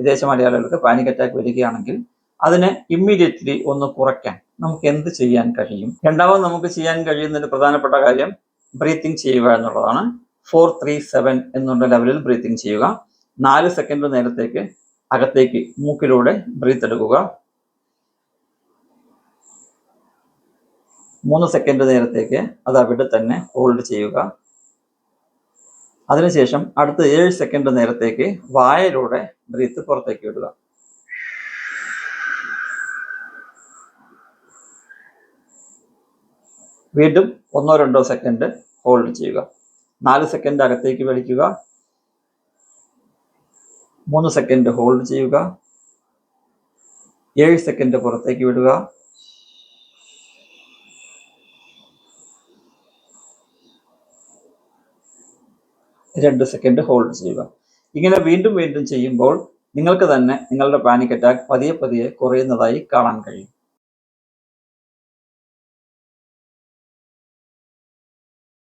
വിദേശ മലയാളികൾക്ക് panic attack വരികയാണെങ്കിൽ അതിനെ ഇമ്മീഡിയറ്റ്ലി ഒന്ന് കുറയ്ക്കാൻ നമുക്ക് എന്ത് ചെയ്യാൻ കഴിയും? രണ്ടാമത് നമുക്ക് ചെയ്യാൻ കഴിയുന്ന പ്രധാനപ്പെട്ട കാര്യം ബ്രീത്തിങ് ചെയ്യുക എന്നുള്ളതാണ്. ഫോർ ത്രീ സെവൻ എന്നുള്ള ലെവലിൽ ബ്രീത്തിങ് ചെയ്യുക. നാല് സെക്കൻഡ് നേരത്തേക്ക് അകത്തേക്ക് മൂക്കിലൂടെ ബ്രീത്ത് എടുക്കുക. മൂന്ന് സെക്കൻഡ് നേരത്തേക്ക് അത് അവിടെ തന്നെ ഹോൾഡ് ചെയ്യുക. അതിനുശേഷം അടുത്ത ഏഴ് സെക്കൻഡ് നേരത്തേക്ക് വായയിലൂടെ ബ്രീത്ത് പുറത്തേക്ക് വിടുക. വീണ്ടും ഒന്നോ രണ്ടോ സെക്കൻഡ് ഹോൾഡ് ചെയ്യുക. നാല് സെക്കൻഡ് അകത്തേക്ക് വലിക്കുക. മൂന്ന് സെക്കൻഡ് ഹോൾഡ് ചെയ്യുക. ഏഴ് സെക്കൻഡ് പുറത്തേക്ക് വിടുക. രണ്ട് സെക്കൻഡ് ഹോൾഡ് ചെയ്യുക. ഇങ്ങനെ വീണ്ടും വീണ്ടും ചെയ്യുമ്പോൾ നിങ്ങൾക്ക് തന്നെ നിങ്ങളുടെ പാനിക് അറ്റാക്ക് പതിയെ പതിയെ കുറയുന്നതായി കാണാൻ കഴിയും.